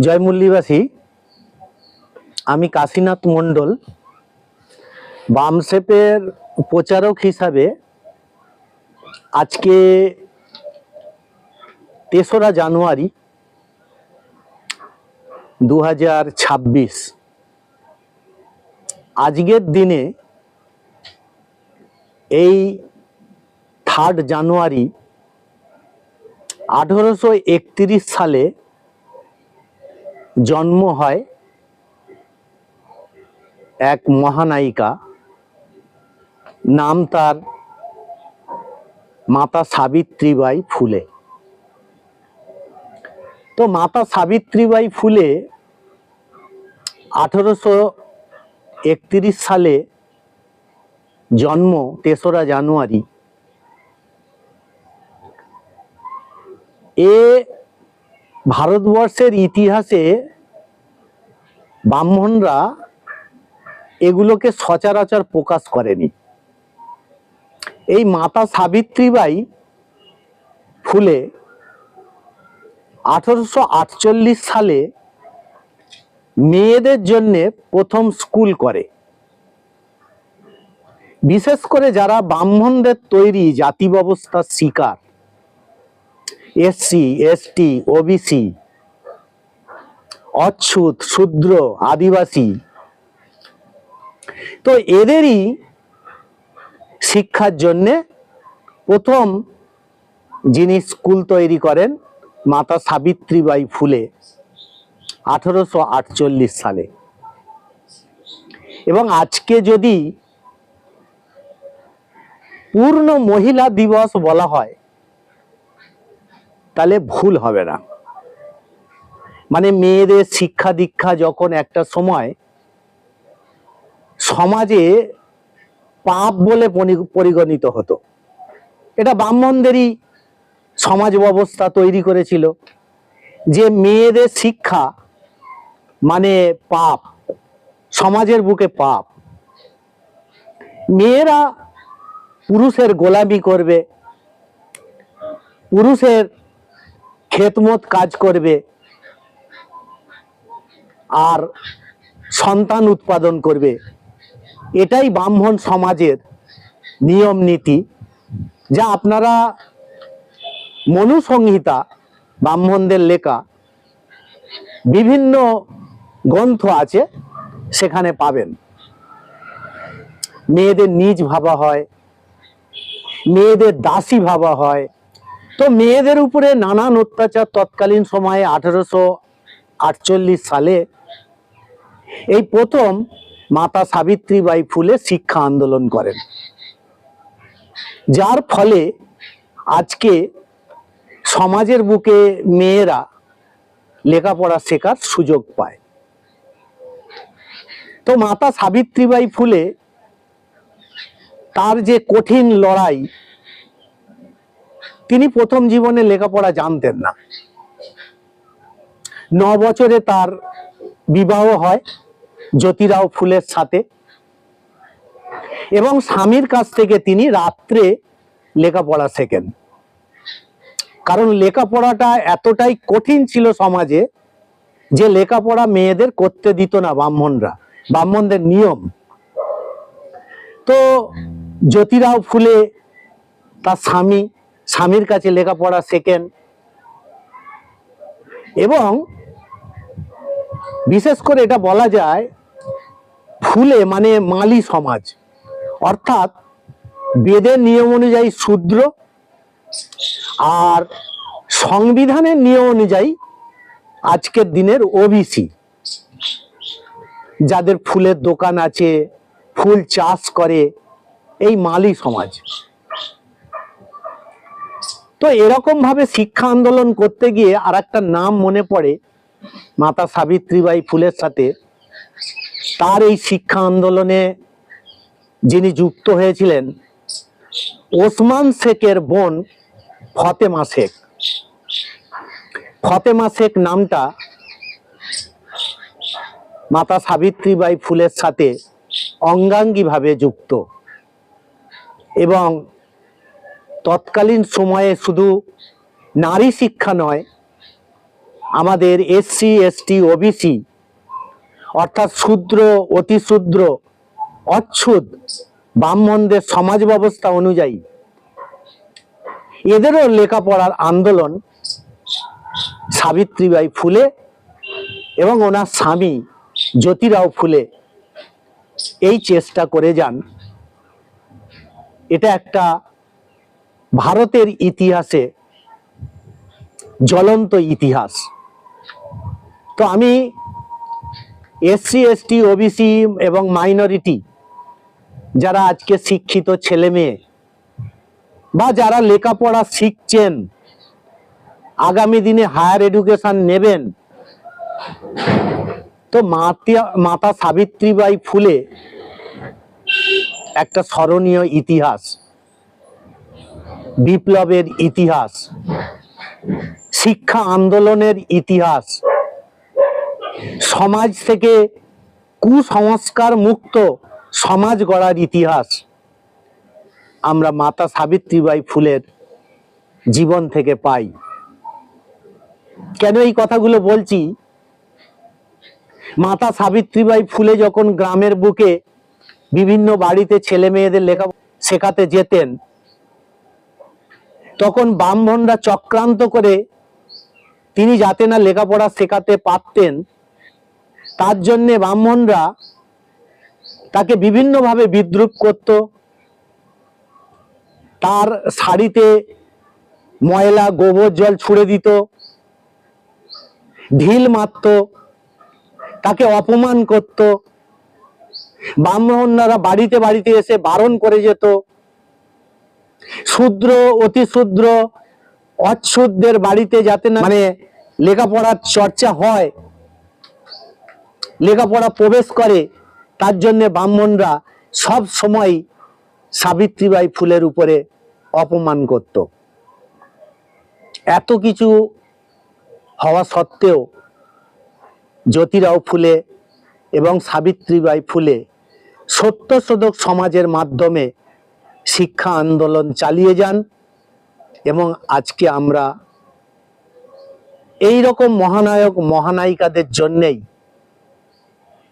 জয়মুল্লিবাসী আমি কাশীনাথ মণ্ডল বামসেপের প্রচারক হিসাবে আজকে তেসরা জানুয়ারি দু হাজার ছাব্বিশ। আজকের দিনে এই থার্ড জানুয়ারি আঠেরোশো একত্রিশ সালে জন্ম হয় এক মহানায়িকা। নাম তার মাতা সাবিত্রীবাই ফুলে। তো মাতা সাবিত্রীবাই ফুলে আঠারোশো একত্রিশ সালে জন্ম তেসরা জানুয়ারি। এ ভারতবর্ষের ইতিহাসে ব্রাহ্মণরা এগুলোকে সচরাচর প্রকাশ করেনি। এই মাতা সাবিত্রীবাই ফুলে আঠারোশো আটচল্লিশ সালে মেয়েদের জন্য প্রথম স্কুল করে। বিশেষ করে যারা ব্রাহ্মণদের তৈরি জাতি ব্যবস্থার শিকার এসসি, এসটি, ওবিসি, অচ্ছুত, শূদ্র, আদিবাসী। তো এদেরই শিক্ষার জন্যে প্রথম যিনি স্কুল তৈরি করেন, মাতা সাবিত্রীবাই ফুলে, আঠারোশো সালে। এবং আজকে যদি পূর্ণ মহিলা দিবস বলা হয় তাহলে ভুল হবে না। মানে মেয়েদের শিক্ষা দীক্ষা যখন একটা সময় সমাজে পাপ বলে পরিগণিত হতো। এটা ব্রাহ্মণদেরই সমাজ ব্যবস্থা তৈরি করেছিল। যে মেয়েদের শিক্ষা মানে পাপ, সমাজের বুকে পাপ। মেয়েরা পুরুষের গোলামি করবে, পুরুষের খেতমত কাজ করবে আর সন্তান উৎপাদন করবে। এটাই ব্রাহ্মণ সমাজের নিয়ম নীতি, যা আপনারা মনুসংহিতা, ব্রাহ্মণদের লেখা বিভিন্ন গ্রন্থ আছে, সেখানে পাবেন। মেয়েদের নিজ ভাবা হয়, মেয়েদের দাসী ভাবা হয় তো মেয়েদের উপরে নানান অত্যাচার তৎকালীন সময়ে আঠারোশো আটচল্লিশ সালে এই প্রথম মাতা সাবিত্রীবাই ফুলে শিক্ষা আন্দোলন করেন। যার ফলে আজকে সমাজের বুকে মেয়েরা লেখাপড়া শেখার সুযোগ পায়। তো মাতা সাবিত্রীবাই ফুলে তার যে কঠিন লড়াই তিনি প্রথম জীবনে লেখাপড়া জানতেন না। ন বছরে তার বিবাহ হয় জ্যোতিরাও ফুলের সাথে এবং স্বামীর কাছ থেকে তিনি রাত্রে লেখাপড়া শেখেন। কারণ লেখাপড়াটা এতটাই কঠিন ছিল সমাজে যে লেখাপড়া মেয়েদের করতে দিত না ব্রাহ্মণরা, ব্রাহ্মণদের নিয়ম। তো জ্যোতিরাও ফুলে তার স্বামী স্বামীর কাছে লেখাপড়া শেখেন এবং বিশেষ করে এটা বলা যায় ফুলে মানে মালি সমাজ। অর্থাৎ বেদের নিয়ম অনুযায়ী শূদ্র আর সংবিধানের নিয়ম অনুযায়ী আজকের দিনের ওবিসি যাদের ফুলের দোকান আছে, ফুল চাষ করে, এই মালি সমাজ। তো এরকম ভাবে শিক্ষা আন্দোলন করতে গিয়ে আর একটা নাম মনে পড়ে, মাতা সাবিত্রীবাই ফুলের সাথে। তার এই শিক্ষা আন্দোলনে যিনি যুক্ত হয়েছিলেন, ওসমান শেখের বোন ফতেমা শেখ। ফতেমা শেখ নামটা মাতা সাবিত্রীবাই ফুলের সাথে অঙ্গাঙ্গিভাবে যুক্ত। এবং তৎকালীন সময়ে শুধু নারী শিক্ষা নয়, আমাদের এসসি এসটি ওবিসি অর্থাৎ শূদ্র, অতি শূদ্র অচ্ছুদ ব্রাহ্মণদের সমাজ ব্যবস্থা অনুযায়ী এদেরও লেখাপড়ার আন্দোলন সাবিত্রীবাই ফুলে এবং ওনার স্বামী জ্যোতিরাও ফুলে এই চেষ্টা করে যান। এটা একটা ভারতের ইতিহাসে জ্বলন্ত ইতিহাস। তো আমি এসসি, এসটি, ওবিসি এবং মাইনরিটি, যারা আজকে শিক্ষিত ছেলে মেয়ে, বা যারা লেখাপড়া শিখছেন, আগামী দিনে হায়ার এডুকেশন নেবেন, তো মাতা মাতা সাবিত্রীবাই ফুলে একটা স্মরণীয় ইতিহাস। বিপ্লবের ইতিহাস, শিক্ষা আন্দোলনের ইতিহাস, সমাজ থেকে কুসংস্কার মুক্ত সমাজ গড়ার ইতিহাস। আমরা মাতা সাবিত্রীবাই ফুলের জীবন থেকে পাই। কেন এই কথাগুলো বলছি? মাতা সাবিত্রীবাই ফুলে যখন গ্রামের বুকে বিভিন্ন বাড়িতে ছেলে মেয়েদের লেখা শেখাতে যেতেন তখন ব্রাহ্মণরা চক্রান্ত করে তিনি যাতে না লেখাপড়া শেখাতে পারতেন, তার জন্যে ব্রাহ্মণরা তাকে বিভিন্নভাবে বিদ্রুপ করত। তার শাড়িতে ময়লা, গোবর, জল ছুড়ে দিত, ঢিল মারত, তাকে অপমান করত। ব্রাহ্মণরা বাড়িতে বাড়িতে এসে বারণ করে যেত। শূদ্র অতি শূদ্র অচ্ছুদদের বাড়িতে যাতে না মানে লেখাপড়ার চর্চা হয়, লেখাপড়া প্রবেশ করে, তার জন্যে ব্রাহ্মণরা সব সময় সাবিত্রীবাই ফুলের উপরে অপমান করত। এত কিছু হওয়া সত্ত্বেও জ্যোতিরাও ফুলে এবং সাবিত্রীবাই ফুলে সত্যশোধক সমাজের মাধ্যমে শিক্ষা আন্দোলন চালিয়ে যান এবং আজকে আমরা এই রকম মহানায়ক, মহানায়িকাদের জন্যেই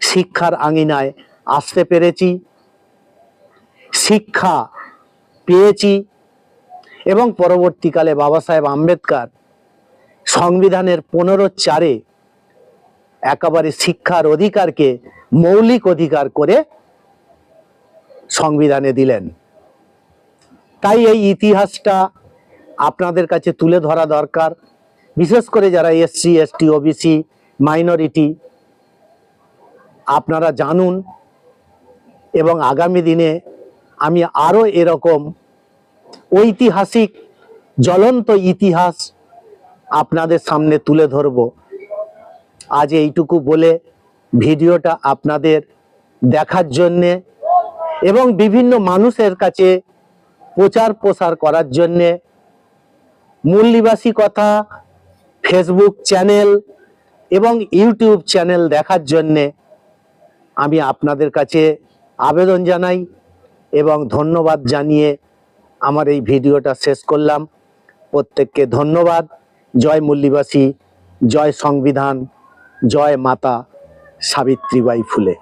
শিক্ষার আঙিনায় আসতে পেরেছি। শিক্ষা পেয়েছি এবং পরবর্তীকালে বাবা সাহেব আম্বেদকর সংবিধানের পনেরো চারে একেবারে শিক্ষার অধিকারকে মৌলিক অধিকার করে সংবিধানে দিলেন। তাই এই ইতিহাসটা আপনাদের কাছে তুলে ধরা দরকার। বিশেষ করে যারা এসসি, এসটি, ওবিসি, মাইনরিটি, আপনারা জানুন এবং আগামী দিনে আমি আরও এরকম ঐতিহাসিক জ্বলন্ত ইতিহাস আপনাদের সামনে তুলে ধরব। আজ এইটুকু বলে ভিডিওটা আপনাদের দেখার জন্যে এবং বিভিন্ন মানুষের কাছে প্রচার প্রসার করার জন্যে মূল নিবাসী কথা ফেসবুক চ্যানেল এবং ইউটিউব চ্যানেল দেখার জন্যে আমি আপনাদের কাছে আবেদন জানাই এবং ধন্যবাদ জানিয়ে আমার এই ভিডিওটা শেষ করলাম। প্রত্যেককে ধন্যবাদ। জয় মূল্যবাসী জয় সংবিধান, জয় মাতা সাবিত্রীবাই ফুলে।